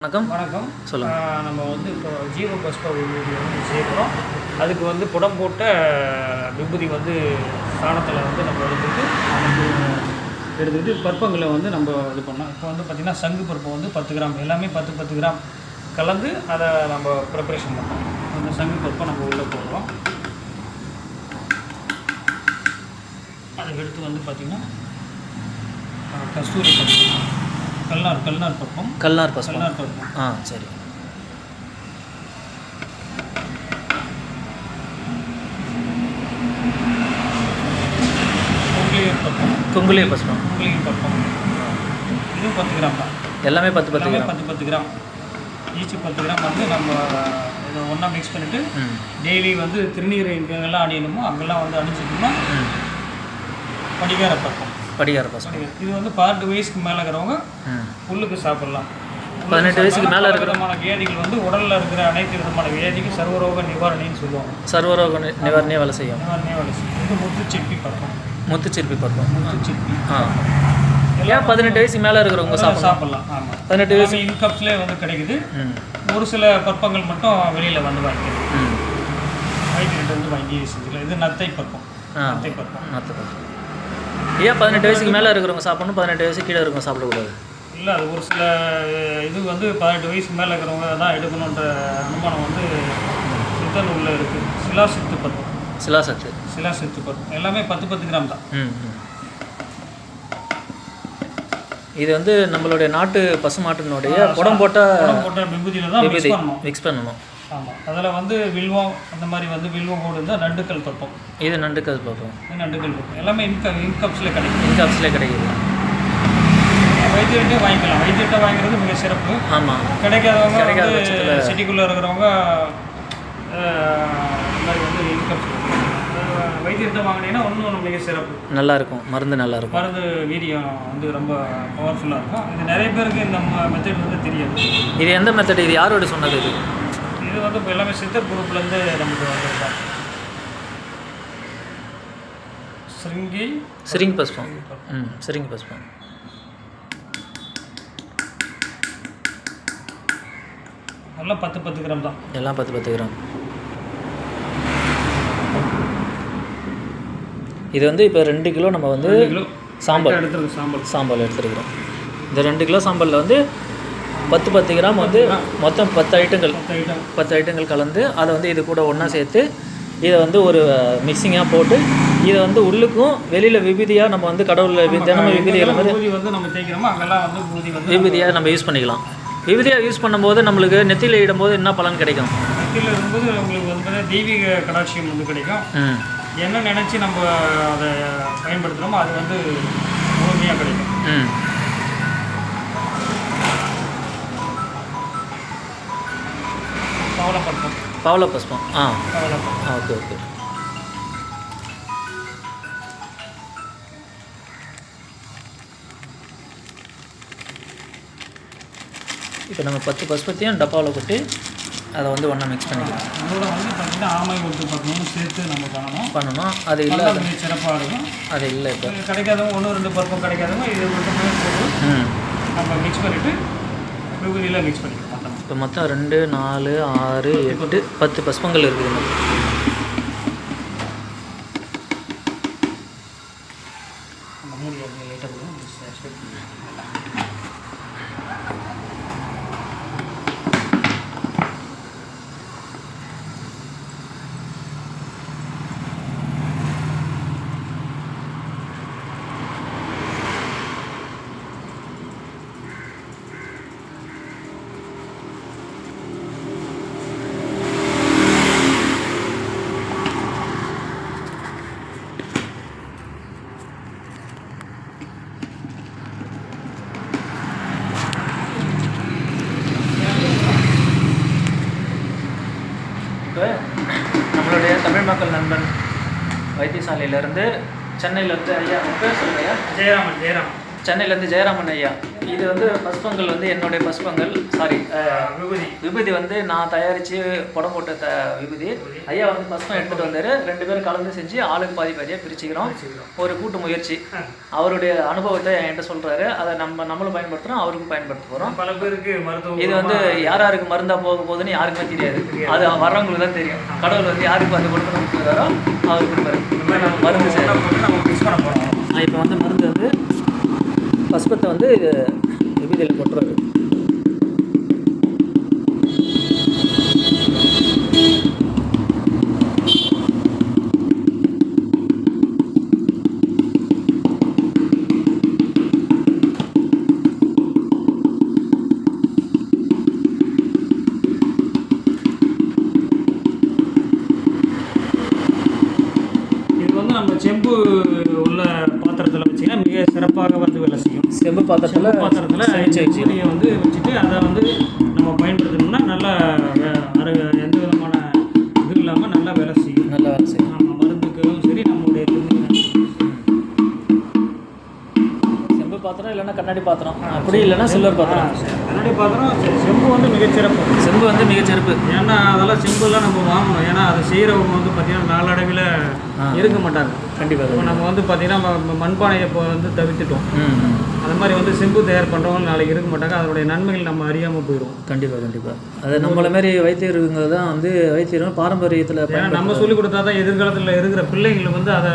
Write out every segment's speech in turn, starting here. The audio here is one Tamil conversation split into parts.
வணக்கம். வணக்கம். சொல்லுங்க. ஆஹ் நம்ம வந்து இப்போ ஜீவ பஸ்ப விபூதி வந்து சேர்க்குறோம் அதுக்கு வந்து புடம் போட்ட விபூதி வந்து சாணத்தில் வந்து நம்ம எடுத்துட்டு எடுத்துக்கிட்டு பருப்பங்களை வந்து நம்ம இது பண்ணோம் இப்போ வந்து பார்த்திங்கன்னா சங்கு பருப்பு வந்து பத்து கிராம். எல்லாமே பத்து பத்து கிராம். கலந்து அதை நம்ம ப்ரிப்பரேஷன் பண்ணோம் அந்த சங்கு பருப்பை நம்ம உள்ளே போடுறோம். அதுக்கு அடுத்து வந்து பார்த்திங்கன்னா கஸ்தூரி பருப்பு. கல்நார் கல்நார் பருப்பம் கல்நார் பசுமா கல்நார் பருப்பம் ஆ சரி. பொங்கலியர் பருப்பம் குங்குலிய பசுமா பொங்கலியர் பருப்பம் இதுவும் பத்து கிராம் தான். எல்லாமே பத்து பத்து கிராம். பத்து பத்து கிராம். ஈச்சு பத்து கிராம் வந்து நம்ம இதை ஒன்றா மிக்ஸ் பண்ணிவிட்டு டெய்லி வந்து திருநீர் எங்கெங்கெல்லாம் அணியணுமோ அங்கெல்லாம் வந்து அணிஞ்சிட்டோம்னா படிகார பருப்பம் படிகார படிகார. இது வந்து பதினெட்டு வயசுக்கு மேலே இருக்கிறவங்க உள்ளுக்கு சாப்பிடலாம். பதினெட்டு வயசுக்கு மேலே இருக்கிற விதமான வியாதிகள் வந்து உடலில் இருக்கிற அனைத்து விதமான வியாதிக்கு சர்வரோக நிவாரணின்னு சொல்லுவாங்க. சர்வரோக நி- நிவாரணியே வேலை செய்யும். நிவாரணியே வேலை செய்யும். இது முத்துச்சிப்பி பருப்பம் முத்துச்சிற்பி பருப்பம் முத்துச்சிப்பி ஆ. ஏன் பதினெட்டு வயசுக்கு மேலே இருக்கிறவங்க சாப்பிடலாம். ஆமாம் பதினெட்டு எல்லாமே இன்கப்ஸ்லேயே வந்து கிடைக்குது. ஒரு சில பற்பங்கள் மட்டும் வெளியில் வந்து வாங்கிக்கிறது வைத்தியர்கிட்ட வந்து வாங்கி செஞ்சுக்கலாம் இது நத்தை ஆ. நத்தை பற்பம் நாற்று பருப்பு ஏன் பதினெட்டு வயசுக்கு மேலே இருக்கிறவங்க சாப்பிடணும் பதினெட்டு வயசு கீழே இருக்கிறவங்க சாப்பிடக்கூடாது? இல்லை அது ஒரு சில இது வந்து பதினெட்டு வயசுக்கு மேலே இருக்கிறவங்க தான் எடுக்கணுன்ற அனுமானம் வந்து சித்த நூலில் இருக்குது சிலா சித்து பற்பம் சிலாசத்து சிலா சித்து பற்பம் எல்லாமே பத்து பத்து கிராம் தான். இது வந்து நம்மளுடைய நாட்டு பசுமாட்டினுடைய புடம் போட்ட உடம்பு போட்ட விபூதியில் தான் மிக்ஸ் பண்ணணும். ஆமாம் அதில் வந்து வில்வம் அந்த மாதிரி வந்து வில்வம் கூட இருந்தால் நண்டுக்கல் பற்பம் இது நண்டுக்கல் பார்ப்போம் இது நண்டுக்கல் பற்பம் எல்லாமே இன்க இன்கப்ஸில் கிடைக்கும். இன்காப்ஸ்லேயே கிடைக்குது. வைத்தியர்கிட்டே வாங்கிக்கலாம். வைத்தியர்கிட்ட வாங்குறது மிக சிறப்பு. ஆமாம் கிடைக்காதவங்க கிடைக்காத சிட்டிக்குள்ளே இருக்கிறவங்க மாதிரி வந்து இன்கம் வைத்தியர்கிட்ட வாங்கினீங்கன்னா இன்னும் மிக சிறப்பு. நல்லா இருக்கும் மருந்து நல்லா இருக்கும் மருந்து வீரியம் வந்து ரொம்ப பவர்ஃபுல்லாக இருக்கும். இது நிறைய பேருக்கு இந்த மெத்தட் வந்து தெரியாது. இது எந்த மெத்தட் இது யாரோட சொன்னது இது? இது வந்து இப்போ எல்லாமே சித்தர் குரூப்லேருந்து நமக்கு வந்திருக்காங்க சிருங்கி சிரிங் பஸ்பம். ம் சிரிங் பஸ்பம். எல்லாம் பத்து பத்து கிராம் தான். எல்லாம் பத்து பத்து கிராம். இது வந்து இப்போ ரெண்டு கிலோ நம்ம வந்து சாம்பார். எடுத்துருக்கு சாம்பல் சாம்பார் எடுத்துருக்குறோம். இந்த ரெண்டு கிலோ சாம்பாரில் வந்து பத்து பத்து கிராம் வந்து மொத்தம் பத்து ஐட்டங்கள். பத்து ஐட்டங்கள் கலந்து அதை வந்து இது கூட ஒன்றா சேர்த்து இதை வந்து ஒரு மிக்சிங்காக போட்டு இதை வந்து உள்ளுக்கும் வெளியில் விபூதியாக நம்ம வந்து கடவுளில் தினமும் விபூதி எங்கெல்லாம் விபூதி வந்து நம்ம தேய்க்கிறோமோ அங்கெல்லாம் வந்து விபூதி வந்து விபூதியாக நம்ம யூஸ் பண்ணிக்கலாம். விபூதியாக யூஸ் பண்ணும்போது நம்மளுக்கு நெத்தியில் இடும்போது என்ன பலன் கிடைக்கும்? கீழே இருக்கும்போது உங்களுக்கு வந்து தெய்வீக கடாட்சியம் வந்து கிடைக்கும். என்ன நினச்சி நம்ம அதை பயன்படுத்துகிறோமோ அது வந்து முழுமையாக கிடைக்கும். ம் பவளப்பருப்பம் பவள புஷ்பம் ஆ. ஆ ஓகே ஓகே. இப்போ நம்ம பத்து பசுபத்தியும் டப்பாவில் கொட்டி அதை வந்து ஒன்றா மிக்ஸ் பண்ணிக்கலாம். அதோட வந்து பார்த்தீங்கன்னா ஆமை ஒட்டு பருப்பமும் சேர்த்து நம்ம பண்ணணும். பண்ணணும். அது இல்லை மிக சிறப்பாக இருக்கும். அது இல்லை இப்போ. கிடைக்காதவங்க ஒன்று ரெண்டு பருப்பம் கிடைக்காதவங்க இது மட்டுமே போட்டு நம்ம மிக்ஸ் பண்ணிவிட்டு விபூதியில் மிக்ஸ் பண்ணிக்கலாம். இப்போ மொத்தம் ரெண்டு நாலு ஆறு எட்டு பத்து பஸ்பங்கள் இருக்குது மொத்தம். மூடி லைட்டாக போடும் இப்போ நம்மளுடைய தமிழ் மக்கள் நண்பன் வைத்தியசாலையிலேருந்து சென்னையிலேருந்து ஐயா பேர் சொல்லுங்க ஐயா. ஜெயராமன் ஜெயராமன். சென்னையிலேருந்து ஜெயராமன் ஐயா. இது வந்து பஸ்பங்கள் வந்து என்னுடைய பஸ்பங்கள் சாரி விபூதி. விபூதி வந்து நான் தயாரித்து படம் போட்ட த விபூதி. ஐயா வந்து பஸ்பம் எடுத்துகிட்டு வந்தார். ரெண்டு பேரும் கலந்து செஞ்சு ஆளுக்கு பாதி பாதியாக பிரிச்சுக்கிறோம். ஒரு கூட்டு முயற்சி. அவருடைய அனுபவத்தை என்கிட்ட சொல்கிறாரு அதை நம்ம நம்மளும் பயன்படுத்துகிறோம் அவருக்கும் பயன்படுத்த போகிறோம் பல பேருக்கு மருத்துவம் இது வந்து யார் யாருக்கு மருந்தா போக போகுதுன்னு யாருக்குமே தெரியாது. அது வர்றவங்களுக்கு தான் தெரியும். கடவுள் வந்து யாருக்கு அந்த கொடுத்து கொடுக்குறாரோ அவருக்கு கொடுப்பாரு. மருந்து நம்ம மிக்ஸ் பண்ண போகிறோம் இப்போ வந்து மருந்து வந்து பஸ்பத்தை வந்து இது விபீதியில் கொட்டுறது இது வந்து நம்ம செம்பு உள்ள பாத்திரத்தில் வச்சிங்கன்னா மிக சிறப்பாக வந்து வேலை செய்யும். செம்பு பாத்திரத்தில் பாத்திரத்தில் செடியை வந்து வச்சுட்டு அதை வந்து நம்ம பயன்படுத்தணும்னா நல்லா எந்த விதமான இது இல்லாமல் நல்லா வேலை செய்யும். நல்லா வேலை செய்யும். நம்ம மருந்துக்கும் சரி நம்மளுடைய செம்பு பாத்திரம் இல்லைன்னா கண்ணாடி பாத்திரம். அப்படி இல்லைன்னா சில்வர் பாத்திரம். பாத்திரம் செ- செம்பு வந்து மிகச்சிறப்பு. செம்பு வந்து மிகச்சிறப்பு. ஏன்னா அதெல்லாம் செம்புலாம் நம்ம வாங்கணும். ஏன்னா அதை செய்கிறவங்க வந்து பார்த்தீங்கன்னா நாளடைவில் இருக்க மாட்டாங்க. கண்டிப்பாக இப்போ நம்ம வந்து பார்த்தீங்கன்னா மண்பானையை இப்போ வந்து தவிர்த்துட்டோம். அந்த மாதிரி வந்து செம்பு தயார் பண்ணுறவங்க நாளைக்கு இருக்க மாட்டாங்க. அதனுடைய நன்மைகள் நம்ம அறியாமல் போயிடும் கண்டிப்பாக கண்டிப்பாக அது நம்மள மாதிரி வைத்தியருங்க தான் வந்து வைத்தியரும் பாரம்பரியத்தில் நம்ம சொல்லி கொடுத்தா தான் எதிர்காலத்தில் இருக்கிற பிள்ளைங்களை வந்து அதை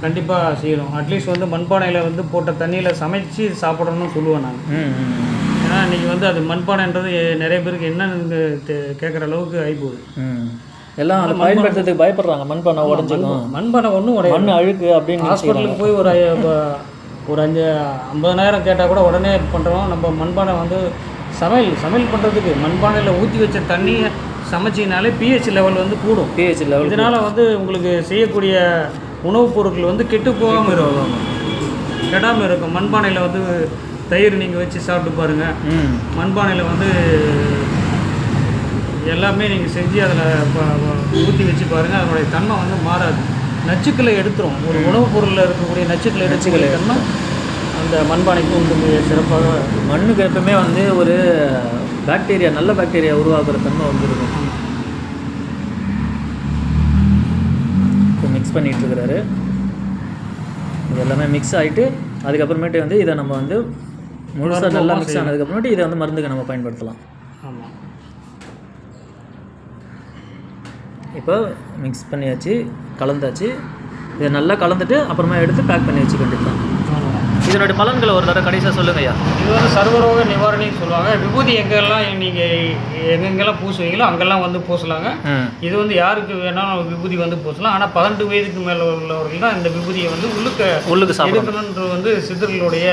கண்டிப்பாக செய்யணும். அட்லீஸ்ட் வந்து மண்பானையில் வந்து போட்ட தண்ணியில் சமைச்சு சாப்பிடணும்னு சொல்லுவேன் நான். ஏன்னா இன்றைக்கி வந்து அது மண்பானைன்றது நிறைய பேருக்கு என்னன்னு கேட்குற அளவுக்கு ஆகிப்போகுது எல்லாம் அதை பயன்படுத்துறதுக்கு பயப்படுறாங்க. மண்பானை உடஞ்சிக்கும். மண்பானை ஒன்றும் உடைய மண் அழுக்கு அப்படின்னு. ஹாஸ்பிட்டலுக்கு போய் ஒரு ஒரு அஞ்சு ஐம்பதனாயிரம் கேட்டால் கூட உடனே பண்ணுறோம் நம்ம மண்பானை வந்து சமையல் சமையல் பண்ணுறதுக்கு மண்பானையில் ஊற்றி வச்ச தண்ணியை சமைச்சினாலே பிஹெச் லெவல் வந்து கூடும். pH லெவல் இதனால் வந்து உங்களுக்கு செய்யக்கூடிய உணவுப் பொருட்கள் வந்து கெட்டு போகாமல் இருக்கும். கெடாமல் இருக்கும். மண்பானையில் வந்து தயிர் நீங்கள் வச்சு சாப்பிட்டு பாருங்கள் மண்பானையில் வந்து எல்லாமே நீங்கள் செஞ்சு அதில் ஊற்றி வச்சு பாருங்கள் அதனுடைய தன்மை வந்து மாறாது. நச்சுக்களை எடுத்துரும். ஒரு உணவுப் பொருளில் இருக்கக்கூடிய நச்சுக்களை எடுத்துக்கலை தன்மை அந்த மண்பானைக்கு வந்து மிக சிறப்பாக மண்ணுக்கு எப்பவுமே வந்து ஒரு பாக்டீரியா நல்ல பாக்டீரியா உருவாக்குற தன்மை வந்து இருக்கும். இப்போ மிக்ஸ் பண்ணிட்டு இருக்கிறாரு. இது எல்லாமே மிக்ஸ் ஆகிட்டு அதுக்கப்புறமேட்டு வந்து இதை நம்ம வந்து முழுசாக நல்லா மிக்ஸ் ஆனதுக்கப்புறமேட்டு இதை வந்து மருந்துக்கு நம்ம பயன்படுத்தலாம். ஆமாம் இப்போ மிக்ஸ் பண்ணியாச்சு கலந்தாச்சு. இதை நல்லா கலந்துட்டு அப்புறமா எடுத்து பேக் பண்ணி வச்சுக்க வேண்டியதுதான். இதனுடைய பலன்களை ஒரு தடவை கடைசியாக சொல்லுங்க ஐயா. இது வந்து சர்வரோக நிவாரணின்னு சொல்லுவாங்க. விபூதி எங்கெல்லாம் நீங்கள் எங்கெங்கெல்லாம் பூசுவீங்களோ அங்கெல்லாம் வந்து பூசலாங்க. இது வந்து யாருக்கு வேணாலும் விபூதி வந்து பூசலாம். ஆனால் பதினெட்டு வயதுக்கு மேலே உள்ளவர்கள் தான் இந்த விபூதியை வந்து உள்ளுக்க உள்ளுக்கு சாப்பிடணும். எடுக்கணுன்றது வந்து சித்தர்களுடைய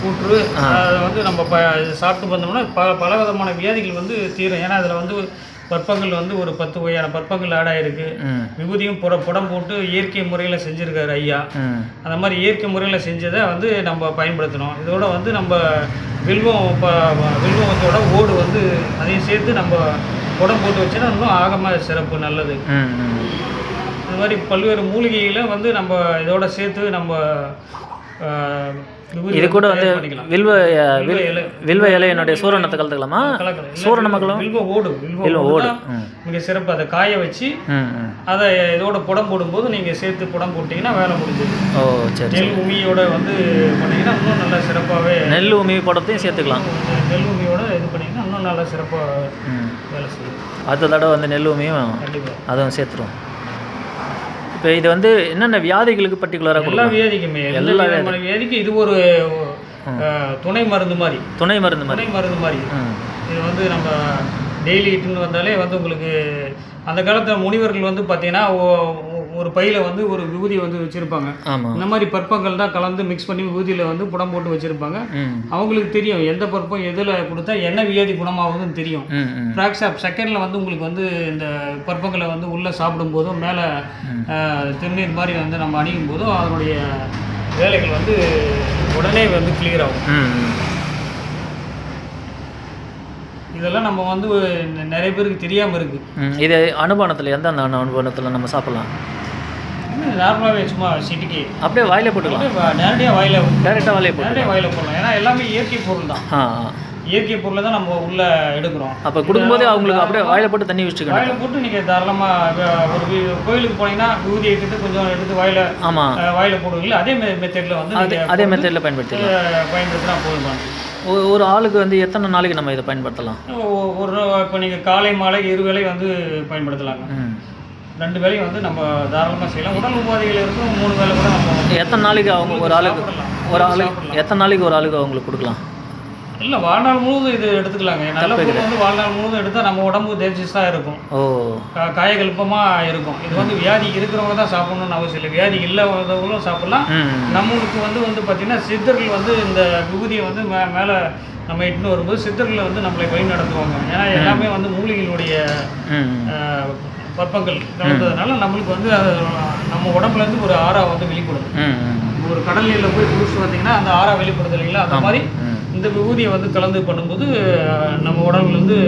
கூற்று அதை வந்து நம்ம ப சாப்பிட்டு வந்தோம்னா ப பல விதமான வியாதிகள் வந்து தீரும். ஏன்னா அதில் வந்து பற்பங்கள் வந்து ஒரு பத்து வகையான பற்பங்கள் ஆட் ஆயிருக்கு விபூதியும் புற புடம் போட்டு இயற்கை முறையில் செஞ்சுருக்காரு ஐயா. அந்த மாதிரி இயற்கை முறையில் செஞ்சதை வந்து நம்ம பயன்படுத்தணும். இதோட வந்து நம்ம வில்வம் ப வில்வத்தோட ஓடு வந்து அதையும் சேர்த்து நம்ம புடம் போட்டு வச்சோன்னா இன்னும் ஆகம சிறப்பு நல்லது. இந்த மாதிரி பல்வேறு மூலிகைகளை வந்து நம்ம இதோட சேர்த்து நம்ம இது கூட வந்து. வில்வ வில்வ என்னுடைய சூரணத்தை கலந்துக்கலாமா? சூரண மக்களும் வில்வ ஓடு வில்வ ஓடு. மிக சிறப்பு. அதை காய வச்சு அதை இதோட புடம் போடும்போது நீங்கள் சேர்த்து புடம் போட்டிங்கன்னா வேலை முடிஞ்சது. ஓ சரி நெல் உமியோட வந்து பண்ணிங்கன்னா இன்னும் நல்லா சிறப்பாகவே நெல் உமி படத்தையும் சேர்த்துக்கலாம். நெல் உமியோட இது பண்ணிங்கன்னா இன்னும் நல்லா சிறப்பாக வேலை செய்யும். அடுத்த தடவை வந்து நெல் உமியும் அதுவும் சேர்த்துருவோம். இப்போ இது வந்து என்னென்ன வியாதிகளுக்கு பர்டிகுலராக எல்லா வியாதிக்குமே எல்லா வியாதிக்கு இது ஒரு துணை மருந்து மாதிரி. துணை மருந்து மாதிரி. துணை மருந்து மாதிரி. இது வந்து நம்ம டெய்லி இட்டுன்னு வந்தாலே வந்து உங்களுக்கு அந்த காலத்தில் முனிவர்கள் வந்து பார்த்தீங்கன்னா ஒரு பையில் வந்து ஒரு விபூதி வந்து வச்சுருப்பாங்க. இந்த மாதிரி பற்பங்கள் தான் கலந்து மிக்ஸ் பண்ணி விபூதியில் வந்து புடம் போட்டு வச்சுருப்பாங்க. அவங்களுக்கு தெரியும் எந்த பருப்பும் எதில் கொடுத்தா என்ன வியாதி குணமாகுதுன்னு தெரியும். ஆஃப் செகண்டில் வந்து உங்களுக்கு வந்து இந்த பருப்பங்களை வந்து உள்ளே சாப்பிடும்போதும் மேலே திருநீர் மாதிரி வந்து நம்ம அணியும் போதும் அதனுடைய வேலைகள் வந்து உடனே வந்து கிளியர் ஆகும். இதெல்லாம் நம்ம வந்து நிறைய பேருக்கு தெரியாமல் இருக்குது இது அனுபானத்தில் எந்த அந்த அனுபானத்தில் நம்ம சாப்பிட்லாம்? நார்மலாகவே சும்மா சிட்டிக்கு. அப்படியே வாயிலே போட்டுக்கலாம். நேரடியாக வாயில டேரெக்டாக வாயிலே போட்டு வாயில போடலாம். ஏன்னா எல்லாமே இயற்கை பொருள் தான். ஆ இயற்கை பொருளை தான் நம்ம உள்ள எடுக்கிறோம். அப்போ கொடுக்கும்போதே அவங்களுக்கு அப்படியே வாயில போட்டு தண்ணி வச்சுக்கணும். வாயில போட்டு நீங்கள் தாராளமாக ஒரு கோயிலுக்கு போனீங்கன்னா விபூதி எடுத்து கொஞ்சம் எடுத்து வாயில ஆமாம் வாயில போடுவீங்களா அதே மெத்தடில் வந்து அதே மெத்தடில் பயன்படுத்திக்கலாம். பயன்படுத்தினா போதும்? ஒரு ஆளுக்கு வந்து எத்தனை நாளைக்கு நம்ம இதை பயன்படுத்தலாம்? ஒரு இப்போ நீங்கள் காலை மாலை இரு வேளை வந்து பயன்படுத்தலாங்க. ரெண்டு வேளையும் வந்து நம்ம தாராளமாக செய்யலாம். உடல் உபாதைகள் இருக்கும் மூணு வேளை கூட நம்ம எத்தனை நாளைக்கு அவங்க ஒரு ஆளுக்கு ஒரு ஆளுக்கு எத்தனை நாளைக்கு ஒரு ஆளுக்கு அவங்களுக்கு கொடுக்கலாம்? இல்லை வாழ்நாள் முழுவதும் இது எடுத்துக்கலாங்க. நல்ல பொருள் வந்து வாழ்நாள் முழுவதும் எடுத்தால் நம்ம உடம்பு தேஜஸாக இருக்கும். ஓ. கா- காயகல்பமாக இருக்கும். இது வந்து வியாதி இருக்கிறவங்க தான் சாப்பிடணும்னு அவசியம் இல்லை. வியாதி இல்லாதவங்களும் சாப்பிடலாம். நம்மளுக்கு வந்து வந்து பார்த்திங்கன்னா சித்தர்கள் வந்து இந்த விபூதியை வந்து மே மேலே நம்ம இட்டுன்னு வரும்போது சித்தர்கள் வந்து நம்மளை வழி நடத்துவாங்க ஏன்னா எல்லாமே வந்து மூலிகைகளுடைய ம் ஆஹ், பற்பங்கள் கலந்ததுனால நம்மளுக்கு வந்து நம்ம உடம்புல இருந்து ஒரு ஆறா வந்து வெளிப்படுது. ஒரு கடல் நீரில் போய் குளிச்சு பார்த்தீங்கன்னா அந்த ஆறா வெளிப்படுது இல்லைங்களா? அந்த மாதிரி இந்த விபூதியை வந்து கலந்து பண்ணும்போது நம்ம உடம்புல இருந்து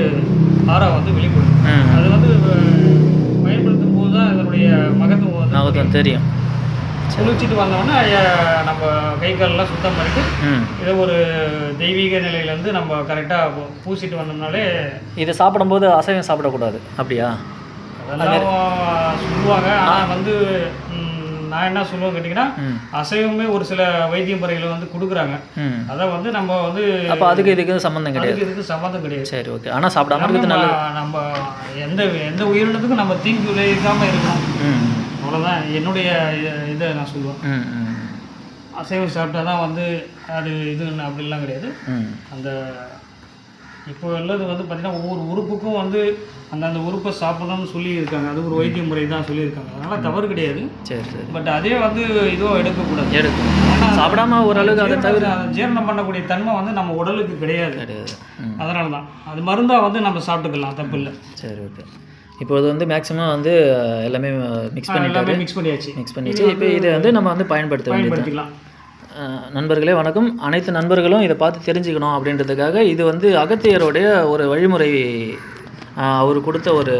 ஆறா வந்து வெளிப்படுது. ம் அது வந்து பயன்படுத்தும் போது தான் இதனுடைய மகத்துவம் வந்து நமக்கு தெரியும். குளிச்சுட்டு வந்தோடனே ஆஹ், நம்ம கை காலெல்லாம் சுத்தம் பண்ணிட்டு இதை ஒரு தெய்வீக நிலையிலேருந்து நம்ம கரெக்டாக பூசிட்டு வந்தோம்னாலே இதை சாப்பிடும்போது அசைவம் சாப்பிடக்கூடாது. அப்படியா? சொல்லுவாங்க. ஆனால் வந்து நான் என்ன சொல்லுவேன் கேட்டிங்கன்னா அசைவமே ஒரு சில வைத்திய முறைகளை வந்து கொடுக்குறாங்க. அதை வந்து நம்ம வந்து அப்போ அதுக்கு இதுக்கு சம்மந்தம் கிடையாது. இதுக்கு சம்மந்தம் கிடையாது. சரி ஓகே. ஆனால் சாப்பிடாம இருக்கிறது நல்லது. நம்ம எந்த எந்த உயிரினத்துக்கும் நம்ம தீங்கு விளைவிக்காம இருக்கணும். அவ்வளோதான் என்னுடைய இதை நான் சொல்லுவேன். அசைவம் சாப்பிட்டா தான் வந்து அது இதுன்னு அப்படிலாம் கிடையாது. அந்த இப்போ உள்ளது வந்து பார்த்திங்கன்னா ஒவ்வொரு உறுப்புக்கும் வந்து அந்தந்த உறுப்பை சாப்பிடணும்னு சொல்லி இருக்காங்க அது ஒரு வைத்திய முறை தான் சொல்லியிருக்காங்க. அதனால் தவறு கிடையாது. சரி சரி. பட் அதே வந்து இதுவும் எடுக்கக்கூடாது. எடுக்கும். சாப்பிடாம ஓரளவுக்கு அதை தவிர அதை ஜீரணம் பண்ணக்கூடிய தன்மை வந்து நம்ம உடலுக்கு கிடையாது. கிடையாது. அதனால தான் அது மருந்தாக வந்து நம்ம சாப்பிட்டுக்கலாம். தப்பு இல்லை. சரி ஓகே. இப்போ இது வந்து மேக்ஸிமம் வந்து எல்லாமே மிக்ஸ் பண்ணிட்டாரு எல்லாமே மிக்ஸ் பண்ணியாச்சு. மிக்ஸ் பண்ணிச்சு இப்போ இதை வந்து நம்ம வந்து பயன்படுத்த வேண்டியது நண்பர்களே வணக்கம். அனைத்து நண்பர்களும் இதை பார்த்து தெரிஞ்சுக்கணும் அப்படின்றதுக்காக இது வந்து அகத்தியருடைய ஒரு வழிமுறை அவர் கொடுத்த ஒரு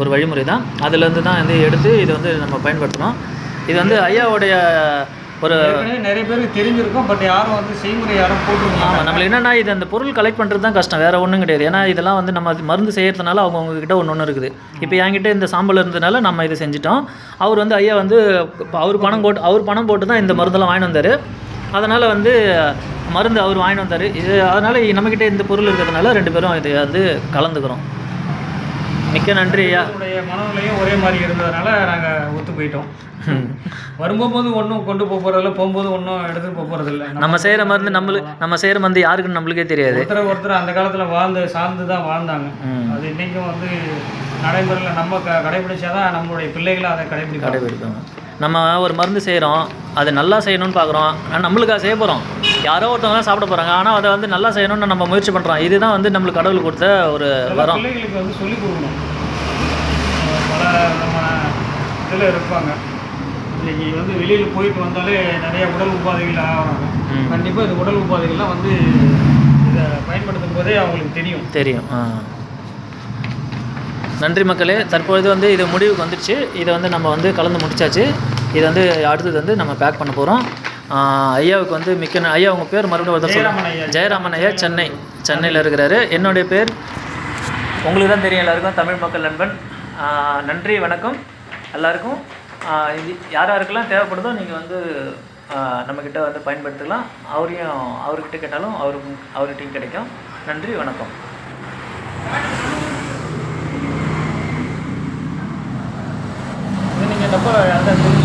ஒரு வழிமுறை தான் அதுலேருந்து தான் வந்து எடுத்து இதை வந்து நம்ம பயன்படுத்தணும். இது வந்து ஐயாவுடைய ஒரு நிறைய பேருக்கு தெரிஞ்சிருக்கும் பட் யாரும் வந்து செய்முறை யாரும் போட்டுருக்கலாம் ஆமாம் நம்மளுக்கு என்னென்னா இது அந்த பொருள் கலெக்ட் பண்ணுறது தான் கஷ்டம் வேறு ஒன்றும் கிடையாது. ஏன்னா இதெல்லாம் வந்து நம்ம மருந்து செய்யறதுனால அவங்க கிட்ட ஒன்று ஒன்று இருக்குது. இப்போ என்கிட்ட இந்த சாம்பல் இருந்ததுனால நம்ம இதை செஞ்சிட்டோம். அவர் வந்து ஐயா வந்து அவர் பணம் போட்டு அவர் பணம் போட்டு தான் இந்த மருந்தெல்லாம் வாங்கிட்டு வந்தார். அதனால் வந்து மருந்து அவர் வாங்கிட்டு வந்தார். இது அதனால் நம்மக்கிட்ட இந்த பொருள் இருக்கிறதுனால ரெண்டு பேரும் இதை வந்து கலந்துக்கிறோம். மிக்க நன்றி ஐயா. நம்மளுடைய மனநிலையும் ஒரே மாதிரி இருந்ததுனால நாங்கள் ஒத்து போயிட்டோம். வரும்போது ஒன்றும் கொண்டு போக போகிறதில்ல போகும்போது ஒன்றும் எடுத்துகிட்டு போக போகிறதில்ல நம்ம செய்கிற மருந்து நம்மளுக்கு நம்ம செய்கிற மருந்து யாருக்குன்னு நம்மளுக்கே தெரியாது. ஒருத்தர் ஒருத்தர் அந்த காலத்தில் வாழ்ந்து சார்ந்து தான் வாழ்ந்தாங்க. அது இன்றைக்கும் வந்து நடைமுறையில் நம்ம க கடைபிடிச்சாதான் நம்மளுடைய பிள்ளைகளும் அதை கடைபிடிப்பாங்க. கடைபிடிப்பாங்க. நம்ம ஒரு மருந்து செய்கிறோம் அது நல்லா செய்யணும்னு பார்க்குறோம் ஆனால் நம்மளுக்காக செய்ய போகிறோம் யாரோ ஒருத்தவங்க தான் சாப்பிட போகிறாங்க ஆனால் அதை வந்து நல்லா செய்யணும்னு நம்ம முயற்சி பண்ணுறோம் இதுதான் வந்து நம்மளுக்கு கடவுள் கொடுத்த ஒரு வரம். பிள்ளைகளுக்கு வந்து சொல்லிக் கொடுக்கணும். பல நம்ம இதில் இருப்பாங்க. இன்னைக்கு வந்து வெளியில் போயிட்டு வந்தாலே நிறைய உடல் உபாதைகள் ஆகிறாங்க. கண்டிப்பாக இந்த உடல் உபாதைகள்லாம் வந்து இதை பயன்படுத்தும் போதே அவங்களுக்கு தெரியும். தெரியும் ஆ. நன்றி மக்களே. தற்பொழுது வந்து இது முடிவுக்கு வந்துடுச்சு இதை வந்து நம்ம வந்து கலந்து முடிச்சாச்சு. இது வந்து அடுத்தது வந்து நம்ம பேக் பண்ண போகிறோம் ஐயாவுக்கு வந்து மிக்க ஐயா உங்கள் பேர் மறுபடியும் ஒரு தடவை சொல்லுங்க. ஜெயராமன் ஐயா. ஜெயராமன் ஐயா சென்னை. சென்னையில் இருக்கிறாரு. என்னுடைய பேர்? உங்களுக்கு தான் தெரியும் எல்லாருக்கும். தமிழ் மக்கள் நண்பன். நன்றி வணக்கம். எல்லாருக்கும். இது யார் யாருக்கெல்லாம் தேவைப்படுதோ நீங்கள் வந்து நம்மக்கிட்ட வந்து பயன்படுத்திக்கலாம். அவரையும் அவர்கிட்ட கேட்டாலும் அவருக்கு அவர்கிட்டையும் கிடைக்கும். நன்றி வணக்கம். இது நீங்கள் டப்பா அந்த